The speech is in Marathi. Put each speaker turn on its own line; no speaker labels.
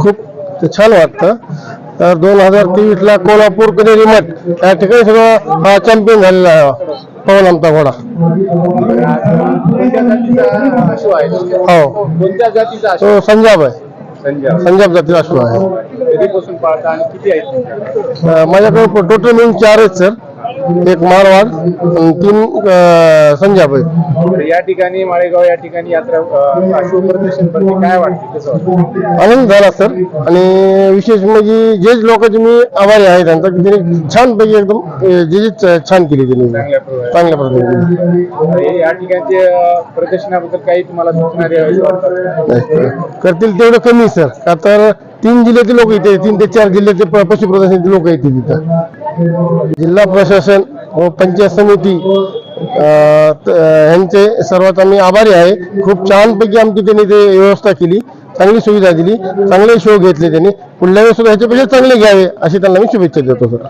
खूप छान वाटतं. तर दोन हजार तेवीस ला कोल्हापूर कनेरी मठ या ठिकाणी सुद्धा हा चॅम्पियन झालेला आहे पवन आमचा घोडा हो.
कोणत्या जातीचा अश्व
तो संजाब आहे.
संजय
संजाब जातीचा अश्व आहे.
कधीपासून पाळता आणि किती आहेत तुमच्याकडे?
अं, माझ्याकडे टोटल मिळून चार आहेत सर. एक मारवाड आणि तीन अं, संजाब आहेत
तर या ठिकाणी माळेगाव या ठिकाणी यात्रा अं, भरती काय वाटते कसं वाटतं
आनंद झाला सर. आणि विशेष म्हणजे जे लोकांचे मी आभारी आहे त्यांचा की त्यांनी छानपैकी एकदम जे जे छान केली त्यांनी.
चांगल्या प्रकारे.
चांगल्या
या ठिकाणचे अं, प्रदर्शनाबद्दल काही तुम्हाला सूचना द्यावी वाटतात
करतील तेवढं कमी सर. का तर तीन जिल्ह्याचे लोक इथे तीन ते चार जिल्ह्याचे प- पशुप्रदर्शनाचे लोक येतील तिथं. जिल्हा प्रशासन व पंचायत समिती यांचे ह्यांचे सर्वात आम्ही आभारी आहे. खूप छानपैकी आमची त्यांनी ते व्यवस्था केली चांगली सुविधा दिली चांगले शो घेतले त्यांनी. पुढल्या वेळेस सुद्धा ह्याच्यापेक्षा चांगले घ्यावे अशी त्यांना मी शुभेच्छा देतो सर.